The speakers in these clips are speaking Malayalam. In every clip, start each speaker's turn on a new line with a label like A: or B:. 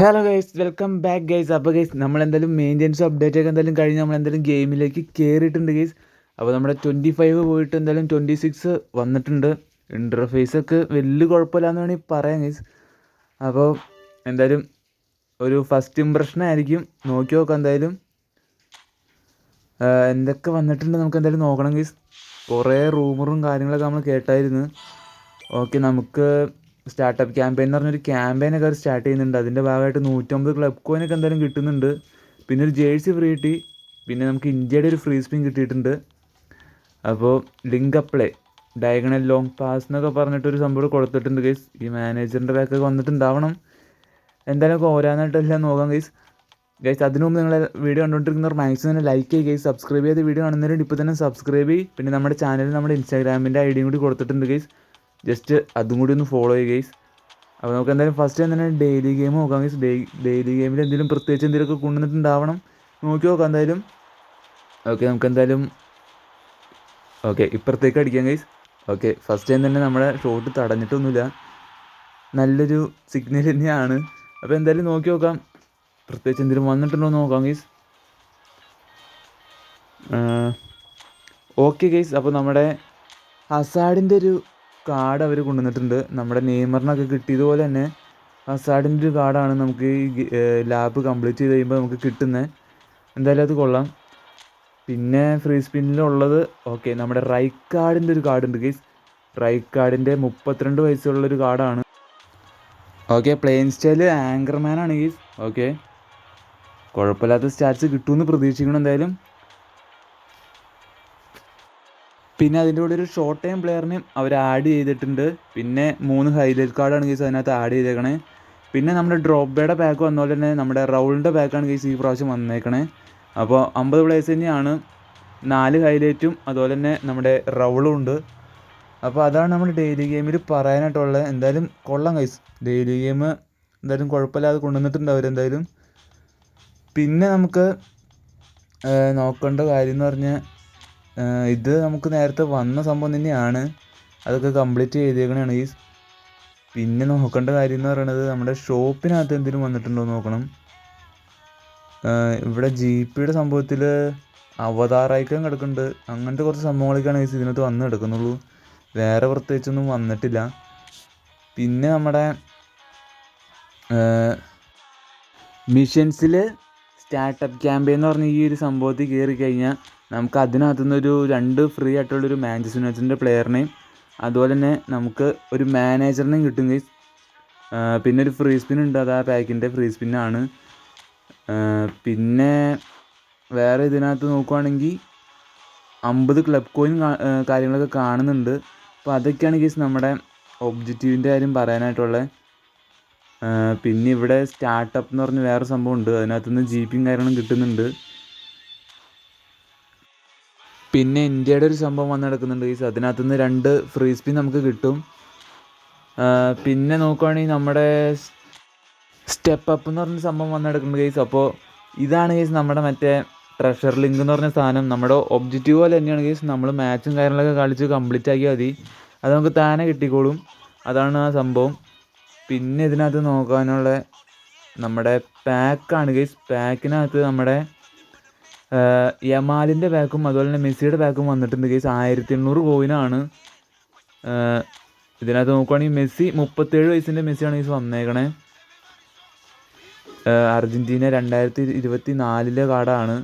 A: Hello guys welcome back guys അപ്പോൾ ഗൈസ് നമ്മൾ എന്തായാലും മെയിന്റെനൻസ് അപ്ഡേറ്റ് ഒക്കെ എന്തായാലും കഴിഞ്ഞ് നമ്മൾ എന്തായാലും ഗെയിമിലേക്ക് കയറിയിട്ടുണ്ട് ഗൈസ് അപ്പോൾ നമ്മുടെ ട്വന്റി ഫൈവ് പോയിട്ട് എന്തായാലും ട്വന്റി സിക്സ് വന്നിട്ടുണ്ട്. ഇന്റർഫേസ് ഒക്കെ വലിയ കുഴപ്പമില്ലാന്ന് വേണമെങ്കിൽ പറയാം ഗൈസ് അപ്പോൾ എന്തായാലും ഒരു ഫസ്റ്റ് ഇമ്പ്രഷൻ ആയിരിക്കും. നോക്കി നോക്കാം എന്തായാലും. എന്തൊക്കെ വന്നിട്ടുണ്ട് നമുക്ക് എന്തായാലും നോക്കണം ഗൈസ് കുറേ റൂമറും കാര്യങ്ങളൊക്കെ നമ്മൾ കേട്ടായിരുന്നു. ഓക്കെ നമുക്ക് സ്റ്റാർട്ടപ്പ് ക്യാമ്പയിൻ എന്ന് പറഞ്ഞൊരു ക്യാമ്പയിനൊക്കെ അവർ സ്റ്റാർട്ട് ചെയ്യുന്നുണ്ട്. അതിന്റെ ഭാഗമായിട്ട് നൂറ്റമ്പത് ക്ലബ് കോയിനൊക്കെ എന്തായാലും കിട്ടുന്നുണ്ട്. പിന്നെ ഒരു ജേഴ്സി ഫ്രീ കിട്ടി. പിന്നെ നമുക്ക് ഇന്ത്യയുടെ ഒരു ഫ്രീ സ്പിൻ കിട്ടിയിട്ടുണ്ട്. അപ്പോൾ link apply diagonal long pass എന്നൊക്കെ പറഞ്ഞിട്ട് ഒരു സംഭവം കൊടുത്തിട്ടുണ്ട് ഗൈസ് ഈ മാനേജറിന്റെ ബാക്കൊക്കെ വന്നിട്ടുണ്ടാവണം. എന്തായാലും ഓരോന്നായിട്ടെല്ലാം നോക്കാം ഗൈസ് ഗൈസ് അതിനു മുമ്പ് നിങ്ങൾ വീഡിയോ കണ്ടുകൊണ്ടിരിക്കുന്നവർ മാക്സിമം തന്നെ ലൈക്ക് ചെയ്യുക ഗൈസ് സബ്സ്ക്രൈബ് ചെയ്ത് വീഡിയോ കാണുന്നവരുണ്ട്. ഇപ്പോൾ തന്നെ സബ്സ്ക്രൈബ് ചെയ്യും. പിന്നെ നമ്മുടെ ചാനലിൽ നമ്മുടെ ഇൻസ്റ്റാഗ്രാമിന്റെ ഐ ഡിയും കൂടി കൊടുത്തിട്ടുണ്ട് ഗൈസ് ജസ്റ്റ് അതും കൂടി ഒന്ന് ഫോളോ ചെയ്യുക ഗൈസ് അപ്പോൾ നമുക്ക് എന്തായാലും ഫസ്റ്റ് തന്നെ ഡെയിലി ഗെയിം നോക്കാം ഗൈസ് ഡെയിലി ഗെയിമിൽ എന്തെങ്കിലും പ്രത്യേകിച്ച് എന്തെങ്കിലുമൊക്കെ കൊണ്ടുവന്നിട്ടുണ്ടാവണം. നോക്കി നോക്കാം എന്തായാലും. ഓക്കെ നമുക്ക് എന്തായാലും. ഓക്കെ ഇപ്പുറത്തേക്ക് അടിക്കാം ഗൈസ് ഓക്കെ ഫസ്റ്റ് ടൈം തന്നെ നമ്മുടെ ഷോട്ട് തടഞ്ഞിട്ടൊന്നുമില്ല. നല്ലൊരു സിഗ്നൽ തന്നെയാണ്. അപ്പോൾ എന്തായാലും നോക്കി നോക്കാം. പ്രത്യേകിച്ച് എന്തെങ്കിലും വന്നിട്ടുണ്ടോ എന്ന് നോക്കാം ഗൈസ് ഓക്കെ ഗൈസ് അപ്പോൾ നമ്മുടെ ഹസാഡിന്റെ ഒരു കാർഡ് അവർ കൊണ്ടുവന്നിട്ടുണ്ട്. നമ്മുടെ നെയ്മറിനൊക്കെ കിട്ടിയതുപോലെ തന്നെ ഹസാഡിന്റെ ഒരു കാർഡാണ് നമുക്ക് ഈ ലാബ് കംപ്ലീറ്റ് ചെയ്ത് കഴിയുമ്പോൾ നമുക്ക് കിട്ടുന്നത് എന്തായാലും അത് കൊള്ളാം. പിന്നെ ഫ്രീ സ്പിന്നിലുള്ളത് ഓക്കെ നമ്മുടെ റൈക്കാർഡിന്റെ ഒരു കാർഡ് ഉണ്ട് ഗൈസ് റൈക്കാർഡിന്റെ മുപ്പത്തിരണ്ട് വയസ്സുള്ളൊരു കാർഡാണ്. ഓക്കെ പ്ലെയിൻ സ്റ്റൈൽ ആങ്കർമാൻ ആണ് ഗൈസ് ഓക്കെ കുഴപ്പമില്ലാത്ത സ്റ്റാറ്റ്സ് കിട്ടുമെന്ന് പ്രതീക്ഷിക്കണം എന്തായാലും. പിന്നെ അതിന്റെ കൂടെ ഒരു ഷോർട്ട് ടൈം പ്ലെയറിനെയും അവർ ആഡ് ചെയ്തിട്ടുണ്ട്. പിന്നെ മൂന്ന് ഹൈലൈറ്റ് കാർഡാണ് കേസ് അതിനകത്ത് ആഡ് ചെയ്തേക്കണേ. പിന്നെ നമ്മുടെ ഡ്രോപ്പ് പാക്ക് വന്ന പോലെ തന്നെ നമ്മുടെ റൗളിന്റെ പാക്കാണ് കേസ് ഈ പ്രാവശ്യം വന്നേക്കണേ. അപ്പോൾ അമ്പത് പ്ലേസ് തന്നെയാണ്. നാല് ഹൈലൈറ്റും അതുപോലെ തന്നെ നമ്മുടെ റൗളും ഉണ്ട്. അപ്പോൾ അതാണ് നമ്മൾ ഡെയിലി ഗെയിമിൽ പറയാനായിട്ടുള്ളത്. എന്തായാലും കൊള്ളാം കൈസ് ഡെയിലി ഗെയിം എന്തായാലും കുഴപ്പമില്ലാതെ കൊണ്ടുവന്നിട്ടുണ്ട് അവരെന്തായാലും പിന്നെ നമുക്ക് നോക്കേണ്ട കാര്യം എന്ന് പറഞ്ഞാൽ ഇത് നമുക്ക് നേരത്തെ വന്ന സംഭവം തന്നെയാണ്. അതൊക്കെ കംപ്ലീറ്റ് ചെയ്തേക്കണതാണ്. ഈ പിന്നെ നോക്കേണ്ട കാര്യം എന്ന് പറയുന്നത് നമ്മുടെ ഷോപ്പിനകത്ത് എന്തെങ്കിലും വന്നിട്ടുണ്ടോ എന്ന് നോക്കണം. ഇവിടെ ജി പിയുടെ സംഭവത്തിൽ അവതാറായിക്കം കിടക്കുന്നുണ്ട്. അങ്ങനത്തെ കുറച്ച് സംഭവങ്ങളൊക്കെയാണ് ഈ ഇതിനകത്ത് വന്ന് കിടക്കുന്നുള്ളൂ. വേറെ പ്രത്യേകിച്ചൊന്നും വന്നിട്ടില്ല. പിന്നെ നമ്മുടെ മിഷൻസിൽ സ്റ്റാർട്ടപ്പ് ക്യാമ്പയിൻ എന്ന് പറഞ്ഞ ഈ ഒരു സംഭവത്തിൽ കയറി കഴിഞ്ഞാൽ നമുക്ക് അതിനകത്തു നിന്നൊരു രണ്ട് ഫ്രീ ആയിട്ടുള്ളൊരു മാഞ്ചസ്റ്റർ യുണൈറ്റഡിന്റെ പ്ലെയറിനെയും അതുപോലെ തന്നെ നമുക്ക് ഒരു മാനേജറിനെയും കിട്ടും ഗൈസ് പിന്നെ ഒരു ഫ്രീ സ്പിൻ ഉണ്ട് അത് ആ പാക്കിന്റെ ഫ്രീ സ്പിന്നാണ് പിന്നെ വേറെ ഇതിനകത്ത് നോക്കുവാണെങ്കിൽ അമ്പത് ക്ലബ് കോയിൻ കാര്യങ്ങളൊക്കെ കാണുന്നുണ്ട്. അപ്പോൾ അതൊക്കെയാണ് ഗൈസ് നമ്മുടെ ഒബ്ജക്റ്റീവിന്റെ കാര്യം പറയാനായിട്ടുള്ളത് പിന്നെ ഇവിടെ സ്റ്റാർട്ടപ്പ് എന്ന് പറഞ്ഞ് വേറെ സംഭവം ഉണ്ട്. അതിനകത്ത് നിന്ന് ജീപ്പിയും കാര്യങ്ങളും കിട്ടുന്നുണ്ട്. പിന്നെ ഇന്ത്യയുടെ ഒരു സംഭവം വന്ന് നടക്കുന്നുണ്ട്. ഈ അതിനകത്ത് നിന്ന് രണ്ട് ഫ്രീ സ്പിൻ നമുക്ക് കിട്ടും. പിന്നെ നോക്കുവാണെങ്കിൽ നമ്മുടെ സ്റ്റെപ്പ് അപ്പ് എന്ന് പറഞ്ഞ സംഭവം വന്ന് നടക്കുന്നുണ്ട് ഗൈസ് അപ്പോൾ ഇതാണ് ഗൈസ് നമ്മുടെ മറ്റേ ട്രഷർ ലിങ്ക് എന്ന് പറഞ്ഞ സാധനം. നമ്മുടെ ഒബ്ജക്റ്റീവ് പോലെ തന്നെയാണ് ഗൈസ് നമ്മൾ മാച്ചും കാര്യങ്ങളൊക്കെ കളിച്ച് കംപ്ലീറ്റ് ആക്കിയാൽ മതി. അത് നമുക്ക് താനെ കിട്ടിക്കോളും. അതാണ് ആ സംഭവം. പിന്നെ ഇതിനകത്ത് നോക്കാനുള്ള നമ്മുടെ പാക്കാണ് ഗൈസ് പാക്കിനകത്ത് നമ്മുടെ യമാലിന്റെ ബാക്കും അതുപോലെ തന്നെ മെസ്സിയുടെ ബാക്കും വന്നിട്ടുണ്ട്. ഗൈസ് ആയിരത്തി എണ്ണൂറ് കോയിനാണ് ഇതിനകത്ത് നോക്കുവാണെങ്കിൽ മെസ്സി മുപ്പത്തേഴ് വയസ്സിന്റെ മെസ്സിയാണ് ഗൈസ് വന്നേക്കണേ. അർജന്റീന രണ്ടായിരത്തി ഇരുപത്തി നാലിലെ കാർഡാണ്.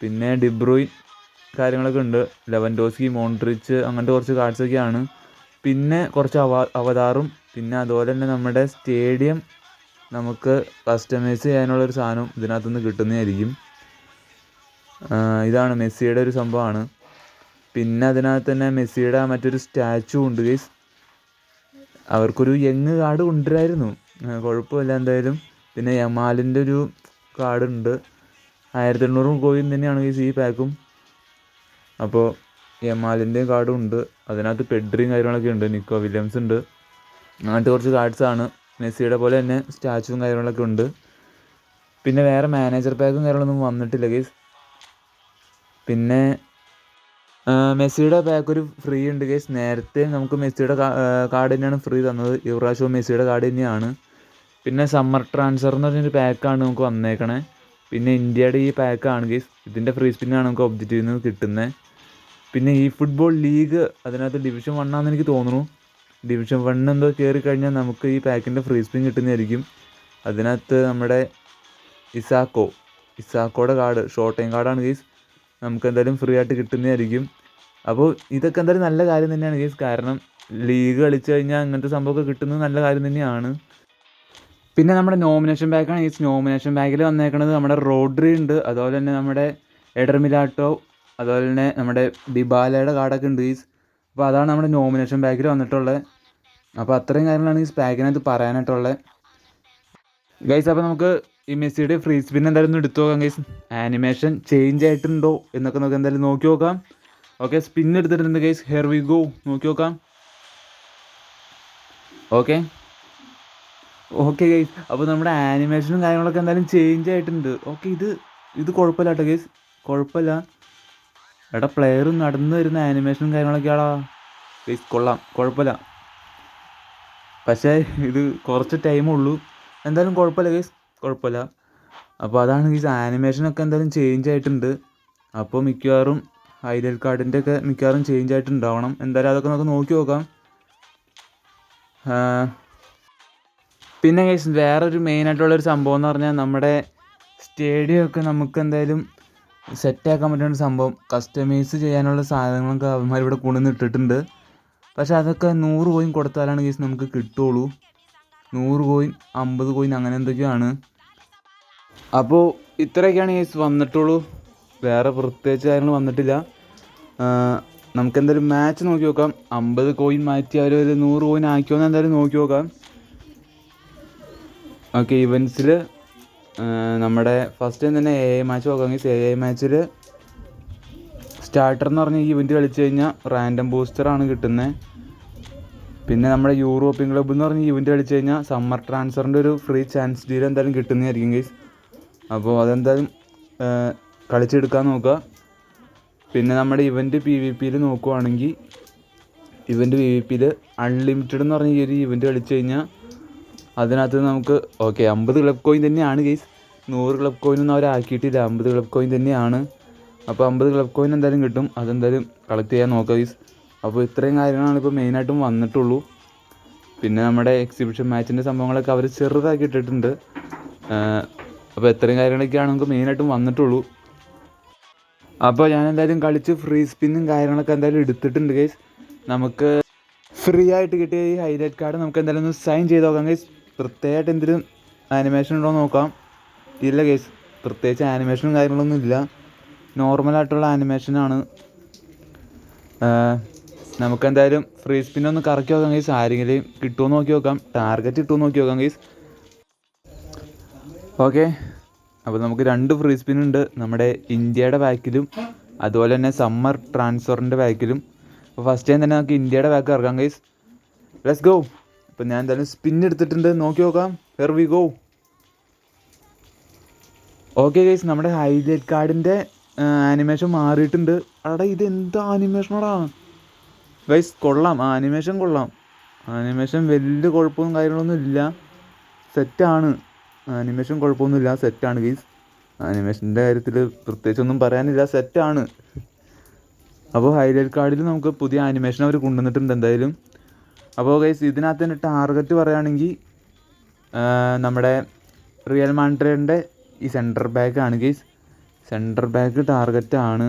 A: പിന്നെ ഡിബ്രോയിൻ കാര്യങ്ങളൊക്കെ ഉണ്ട്. ലെവൻഡോസ്കി മോൺട്രിച്ച് അങ്ങനത്തെ കുറച്ച് കാർഡ്സൊക്കെയാണ് പിന്നെ കുറച്ച് അവ അവതാറും. പിന്നെ അതുപോലെ തന്നെ നമ്മുടെ സ്റ്റേഡിയം നമുക്ക് കസ്റ്റമൈസ് ചെയ്യാനുള്ളൊരു സാധനം ഇതിനകത്തുനിന്ന് കിട്ടുന്നതായിരിക്കും. ഇതാണ് മെസ്സിയുടെ ഒരു സംഭവമാണ്. പിന്നെ അതിനകത്ത് തന്നെ മെസ്സിയുടെ മറ്റൊരു സ്റ്റാച്ചു ഉണ്ട് ഗൈസ് അവർക്കൊരു യങ് കാർഡ് കൊണ്ടുവരായിരുന്നു. കുഴപ്പമില്ല എന്തായാലും. പിന്നെ യമാലിന്റെ ഒരു കാർഡ് ഉണ്ട്. ആയിരത്തി എണ്ണൂറ് കോയിൻ തന്നെയാണ് ഗൈസ് ഈ പാക്കും അപ്പോൾ യമാലിന്റെ കാർഡും ഉണ്ട്. അതിനകത്ത് പെഡ്രിയും കാര്യങ്ങളൊക്കെ ഉണ്ട്. നിക്കോ വില്യംസ് ഉണ്ട്. അങ്ങനത്തെ കുറച്ച് കാർഡ്സാണ് മെസ്സിയുടെ പോലെ തന്നെ സ്റ്റാച്ചുവും കാര്യങ്ങളൊക്കെ ഉണ്ട്. പിന്നെ വേറെ മാനേജർ പാക്കും കാര്യങ്ങളൊന്നും വന്നിട്ടില്ല ഗൈസ് പിന്നെ മെസ്സിയുടെ ബാക്കൊരു ഫ്രീ ഉണ്ട് ഗൈസ് നേരത്തെ നമുക്ക് മെസ്സിയുടെ കാർഡ് തന്നെയാണ് ഫ്രീ തന്നത്. ഈ മെസ്സിയുടെ കാർഡ് തന്നെയാണ്. പിന്നെ സമ്മർ ട്രാൻസ്ഫർ എന്ന് പറഞ്ഞൊരു പാക്കാണ് നമുക്ക് വന്നേക്കണേ. പിന്നെ ഇന്ത്യയുടെ ഈ പാക്കാണ് ഗൈസ് ഇതിന്റെ ഫ്രീ സ്പിന്നാണ് നമുക്ക് ഒബ്ജക്റ്റീവ് നിന്ന് കിട്ടുന്നത് പിന്നെ ഈ ഫുട്ബോൾ ലീഗ് അതിനകത്ത് ഡിവിഷൻ വണ്ണാന്ന് എനിക്ക് തോന്നുന്നു. ഡിവിഷൻ വൺ എന്തോ കയറി കഴിഞ്ഞാൽ നമുക്ക് ഈ പാക്കിന്റെ ഫ്രീ സ്പിൻ കിട്ടുന്നതായിരിക്കും. അതിനകത്ത് നമ്മുടെ ഇസാക്കോ. ഇസാക്കോയുടെ കാർഡ് ഷോർട്ട് ടൈം കാർഡാണ് ഗീസ് നമുക്ക് എന്തായാലും ഫ്രീ ആയിട്ട് കിട്ടുന്നതായിരിക്കും. അപ്പോൾ ഇതൊക്കെ എന്തായാലും നല്ല കാര്യം തന്നെയാണ് ഗീസ്. കാരണം ലീഗ് കളിച്ചു കഴിഞ്ഞാൽ അങ്ങനത്തെ സംഭവമൊക്കെ കിട്ടുന്നത് നല്ല കാര്യം തന്നെയാണ്. പിന്നെ നമ്മുടെ നോമിനേഷൻ ബാഗാണ് ഈ നോമിനേഷൻ ബാഗിൽ വന്നേക്കുന്നത് നമ്മുടെ റോഡ്രി ഉണ്ട്. അതുപോലെ തന്നെ നമ്മുടെ എഡർമിലാട്ടോ അതുപോലെ തന്നെ നമ്മുടെ ഡിബാലയുടെ കാർഡൊക്കെ ഉണ്ട് ഈസ് അപ്പോൾ അതാണ് നമ്മുടെ നോമിനേഷൻ ബാഗിൽ വന്നിട്ടുള്ളത് അപ്പോൾ അത്രയും കാര്യങ്ങളാണ് ഈ ബാഗിനകത്ത് പറയാനായിട്ടുള്ളത് ഗൈസ് അപ്പോൾ നമുക്ക് ഈ മെസ്സിയുടെ ഫ്രീ സ്പിൻ എന്തായാലും ഒന്ന് എടുത്തു നോക്കാം ഗൈസ് ആനിമേഷൻ ചേഞ്ച് ആയിട്ടുണ്ടോ എന്നൊക്കെ നമുക്ക് എന്തായാലും നോക്കി നോക്കാം. ഓക്കെ സ്പിൻ എടുത്തിട്ടുണ്ട് ഗൈസ് ഹെയർ വി ഗോ നോക്കി നോക്കാം. ഓക്കെ ഓക്കെ ഗൈസ് അപ്പോൾ നമ്മുടെ ആനിമേഷനും കാര്യങ്ങളൊക്കെ എന്തായാലും ചേഞ്ച് ആയിട്ടുണ്ട്. ഓക്കെ ഇത് ഇത് കുഴപ്പമില്ല കേട്ടോ ഗൈസ് കുഴപ്പമില്ല. എടാ പ്ലെയർ നടന്നു വരുന്ന ആനിമേഷനും കാര്യങ്ങളൊക്കെയാടാ. ഗൈസ് കൊള്ളാം. കുഴപ്പമില്ല. പക്ഷേ ഇത് കുറച്ച് ടൈമേ ഉള്ളൂ. എന്തായാലും കുഴപ്പമില്ല ഗൈസ് കുഴപ്പമില്ല. അപ്പോൾ അതാണ് ഈ ആനിമേഷനൊക്കെ എന്തായാലും ചേഞ്ച് ആയിട്ടുണ്ട്. അപ്പോൾ മിക്കവാറും ഐഡിയൽ കാർഡിന്റെ ഒക്കെ മിക്കവാറും ചേഞ്ച് ആയിട്ടുണ്ടാവണം. എന്തായാലും അതൊക്കെ നമുക്ക് നോക്കി നോക്കാം. പിന്നെ ഗൈസ് വേറൊരു മെയിനായിട്ടുള്ളൊരു സംഭവം എന്ന് പറഞ്ഞാൽ നമ്മുടെ സ്റ്റേഡിയം ഒക്കെ നമുക്ക് എന്തായാലും സെറ്റാക്കാൻ പറ്റുന്ന സംഭവം. കസ്റ്റമൈസ് ചെയ്യാനുള്ള സാധനങ്ങളൊക്കെ അവന്മാർ ഇവിടെ കൊണ്ടുവന്ന് ഇട്ടിട്ടുണ്ട്. പക്ഷെ അതൊക്കെ നൂറ് കോയിൻ കൊടുത്താലാണ് കേസ് നമുക്ക് കിട്ടുള്ളൂ നൂറ് കോയിൻ അമ്പത് കോയിൻ അങ്ങനെ എന്തൊക്കെയാണ്? അപ്പോൾ ഇത്രയൊക്കെയാണ് ഗൈസ് വന്നിട്ടുള്ളൂ. വേറെ പ്രത്യേകിച്ച് കാര്യങ്ങൾ വന്നിട്ടില്ല. ആ, നമുക്ക് എന്തായാലും മാച്ച് നോക്കി നോക്കാം. അമ്പത് കോയിൻ മാറ്റി അവർ ഒരു നൂറ് കോയിൻ ആക്കിയോന്ന് എന്തായാലും നോക്കി നോക്കാം. ഓക്കെ ഇവൻസിൽ നമ്മുടെ ഫസ്റ്റ് ടൈം തന്നെ എ ഐ മാച്ച് നോക്കാമെങ്കിൽ എ ഐ മാച്ചിൽ സ്റ്റാർട്ടർ എന്ന് പറഞ്ഞ ഈ ഇവന്റ് കളിച്ച് കഴിഞ്ഞാൽ റാൻഡം ബൂസ്റ്ററാണ് കിട്ടുന്നത് പിന്നെ നമ്മുടെ യൂറോപ്യൻ ക്ലബ്ബ് എന്ന് പറഞ്ഞ ഇവന്റ് അടിച്ചു കഴിഞ്ഞാൽ സമ്മർ ട്രാൻസ്ഫറിന്റെ ഒരു ഫ്രീ ചാൻസ് ഡീൽ എന്തായാലും കിട്ടുന്നതായിരിക്കും ഗൈസ് അപ്പോൾ അതെന്തായാലും കളിച്ചെടുക്കാൻ നോക്കുക പിന്നെ നമ്മുടെ ഇവന്റ് പി വി പിയിൽ നോക്കുവാണെങ്കിൽ ഇവന്റ് പി വി പിയിൽ അൺലിമിറ്റഡ് എന്ന് പറഞ്ഞ ഈ ഒരു ഇവന്റ് കളിച്ചു കഴിഞ്ഞാൽ അതിനകത്ത് നമുക്ക് ഓക്കെ അമ്പത് ക്ലബ് കോയിൻ തന്നെയാണ് ഗെയ്സ് നൂറ് ക്ലബ് കോയിനൊന്നും അവർ ആക്കിയിട്ടില്ല. അമ്പത് ക്ലബ് കോയിൻ തന്നെയാണ്. അപ്പോൾ അമ്പത് ക്ലബ് കോയിൻ എന്തായാലും കിട്ടും. അതെന്തായാലും കളക്ട് ചെയ്യാൻ നോക്കുക ഗെയ്സ് അപ്പോൾ ഇത്രയും കാര്യങ്ങളാണ് ഇപ്പോൾ മെയിനായിട്ടും വന്നിട്ടുള്ളൂ. പിന്നെ നമ്മുടെ എക്സിബിഷൻ മാച്ചിന്റെ സംഭവങ്ങളൊക്കെ അവർ ചെറുതാക്കി ഇട്ടിട്ടുണ്ട്. അപ്പോൾ ഇത്രയും കാര്യങ്ങളൊക്കെയാണ് നമുക്ക് മെയിനായിട്ടും വന്നിട്ടുള്ളൂ. അപ്പോൾ ഞാൻ എന്തായാലും കളിച്ച് ഫ്രീ സ്പിന്നും കാര്യങ്ങളൊക്കെ എന്തായാലും എടുത്തിട്ടുണ്ട് ഗൈസ് നമുക്ക് ഫ്രീ ആയിട്ട് കിട്ടിയ ഈ ഹൈലൈറ്റ് കാർഡ് നമുക്ക് എന്തായാലും ഒന്ന് സൈൻ ചെയ്ത് നോക്കാം ഗൈസ് പ്രത്യേകമായിട്ട് എന്തെങ്കിലും ആനിമേഷൻ ഉണ്ടോ നോക്കാം. ഇല്ല ഗൈസ് പ്രത്യേകിച്ച് ആനിമേഷനും കാര്യങ്ങളൊന്നും ഇല്ല. നോർമലായിട്ടുള്ള ആനിമേഷനാണ് നമുക്ക് എന്തായാലും ഫ്രീ സ്പിൻ ഒന്ന് കറക്കി നോക്കാം ഗൈസ് ആരെങ്കിലും കിട്ടുമോ നോക്കി നോക്കാം. ടാർഗറ്റ് കിട്ടുമോ നോക്കി നോക്കാം ഗൈസ് ഓക്കെ അപ്പോൾ നമുക്ക് രണ്ട് ഫ്രീ സ്പിൻ ഉണ്ട്. നമ്മുടെ ഇന്ത്യയുടെ ബാക്കിലും അതുപോലെ തന്നെ സമ്മർ ട്രാൻസ്ഫറിന്റെ ബാക്കിലും. അപ്പോൾ ഫസ്റ്റ് ടൈം തന്നെ നമുക്ക് ഇന്ത്യയുടെ ബാക്ക് ഇറക്കാം ഗൈസ് ലെറ്റ്സ് ഗോ അപ്പോൾ ഞാൻ എന്തായാലും സ്പിൻ എടുത്തിട്ടുണ്ട്. നോക്കി നോക്കാം. Here we go okay guys നമ്മുടെ ഹൈലൈറ്റ് കാർഡിന്റെ ആനിമേഷൻ മാറിയിട്ടുണ്ട്. അവിടെ ഇത് എന്താ ആനിമേഷനാടാ ഗൈസ് കൊള്ളാം. ആനിമേഷൻ കൊള്ളാം. ആനിമേഷൻ വലിയ കുഴപ്പമൊന്നും കാര്യങ്ങളൊന്നും ഇല്ല. സെറ്റാണ് ആനിമേഷൻ കുഴപ്പമൊന്നുമില്ല. സെറ്റാണ് ഗൈസ്. ആനിമേഷന്റെ കാര്യത്തിൽ പ്രത്യേകിച്ചൊന്നും പറയാനില്ല. സെറ്റാണ് അപ്പോൾ ഹൈലൈറ്റ് കാർഡിൽ നമുക്ക് പുതിയ ആനിമേഷൻ അവർ കൊണ്ടുവന്നിട്ടുണ്ട് എന്തായാലും. അപ്പോൾ ഗൈസ് ഇതിനകത്ത് തന്നെ ടാർഗറ്റ് പറയുകയാണെങ്കിൽ നമ്മുടെ റിയൽ മാൻഡ്രേഡിന്റെ ഈ സെന്റർ ബാക്ക് ആണ് ഗൈസ്. സെന്റർ ബാക്ക് ടാർഗറ്റാണ്.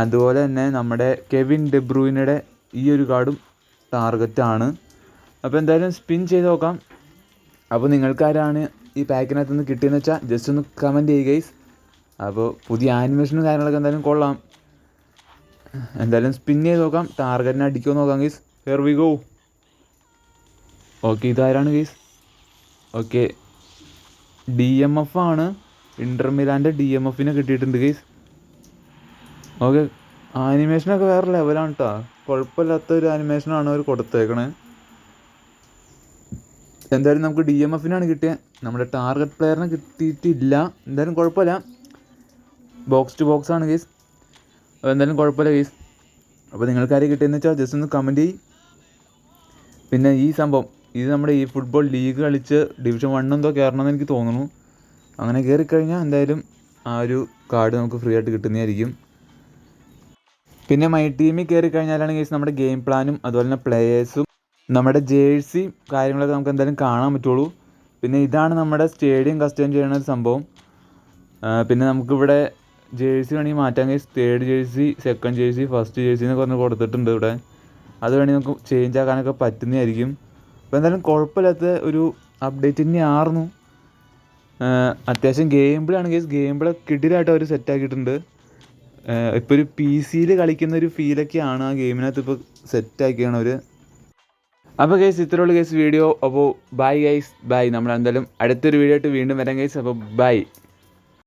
A: അതുപോലെ തന്നെ നമ്മുടെ കെവിൻ ഡെബ്രൂയിനയുടെ ഈ ഒരു കാർഡും ടാർഗറ്റ് ആണ് അപ്പോൾ എന്തായാലും സ്പിൻ ചെയ്ത് നോക്കാം. അപ്പോൾ നിങ്ങൾക്കാരാണ് ഈ പാക്കിനകത്ത് നിന്ന് കിട്ടിയെന്ന് വെച്ചാൽ ജസ്റ്റ് ഒന്ന് കമന്റ് ചെയ്യുക ഗൈസ് അപ്പോൾ പുതിയ ആനിമേഷനും കാര്യങ്ങളൊക്കെ എന്തായാലും കൊള്ളാം. എന്തായാലും സ്പിൻ ചെയ്ത് നോക്കാം. ടാർഗറ്റിനെ അടിക്കുമോ നോക്കാം guys here we go okay ഇതാരാണ് guys okay D M F ആണ്. ഇന്റർമിലാന്റെ ഡി എം എഫിനെ കിട്ടിയിട്ടുണ്ട് ഗൈസ് ഓക്കെ. ആനിമേഷനൊക്കെ വേറെ ലെവലാണ് കേട്ടോ കുഴപ്പമില്ലാത്ത ഒരു ആനിമേഷനാണ് അവർ കൊടുത്തേക്കണേ. എന്തായാലും നമുക്ക് ഡി എം എഫിനാണ് കിട്ടിയത് നമ്മുടെ ടാർഗറ്റ് പ്ലെയറിന് കിട്ടിയിട്ടില്ല. എന്തായാലും കുഴപ്പമില്ല. ബോക്സ് ടു ബോക്സ് ആണ് കേസ് അപ്പോൾ എന്തായാലും കുഴപ്പമില്ല കേസ് അപ്പോൾ നിങ്ങൾക്ക് ആരെയും കിട്ടിയെന്ന് വെച്ചാൽ ജസ്റ്റ് ഒന്ന് കമന്റ് ചെയ്യും. പിന്നെ ഈ സംഭവം ഇത് നമ്മുടെ ഈ ഫുട്ബോൾ ലീഗ് കളിച്ച് ഡിവിഷൻ വൺ എന്തോ കയറണമെന്ന് എനിക്ക് തോന്നുന്നു. അങ്ങനെ കയറിക്കഴിഞ്ഞാൽ എന്തായാലും ആ ഒരു കാർഡ് നമുക്ക് ഫ്രീ ആയിട്ട് കിട്ടുന്നതായിരിക്കും. പിന്നെ മൈ ടീമിൽ കയറി കഴിഞ്ഞാലാണ് കേസ് നമ്മുടെ ഗെയിം പ്ലാനും അതുപോലെ തന്നെ പ്ലേയേഴ്സും നമ്മുടെ ജേഴ്സി കാര്യങ്ങളൊക്കെ നമുക്ക് എന്തായാലും കാണാൻ പറ്റുള്ളൂ. പിന്നെ ഇതാണ് നമ്മുടെ സ്റ്റേഡിയം കസ്റ്റം ചെയ്യുന്ന ഒരു സംഭവം. പിന്നെ നമുക്കിവിടെ ജേഴ്സി വേണമെങ്കിൽ മാറ്റാൻ guys third jersey second jersey first jersey എന്നൊക്കെ പറഞ്ഞ് കൊടുത്തിട്ടുണ്ട് ഇവിടെ. അത് വേണമെങ്കിൽ നമുക്ക് ചേഞ്ച് ആക്കാനൊക്കെ പറ്റുന്നതായിരിക്കും. അപ്പോൾ എന്തായാലും കുഴപ്പമില്ലാത്ത ഒരു അപ്ഡേറ്റ് തന്നെയായിരുന്നു. അത്യാവശ്യം ഗെയിം പ്ലേ ആണ് കേസ് ഗെയിം പ്ലേ കിടിലായിട്ട് അവർ സെറ്റ് ആക്കിയിട്ടുണ്ട്. ഇപ്പോൾ ഒരു പി സിയിൽ കളിക്കുന്ന ഒരു ഫീലൊക്കെയാണ് ആ ഗെയിമിനകത്ത് ഇപ്പോൾ സെറ്റ് ആക്കിയാണ് അവർ അപ്പോൾ ഗൈസ് ഇത്രയുള്ള ഗൈസ് വീഡിയോ അപ്പോൾ ബൈ ഗൈസ് ബൈ നമ്മൾ എന്തായാലും അടുത്തൊരു വീഡിയോ ആയിട്ട് വീണ്ടും വരാം ഗൈസ് അപ്പോൾ ബൈ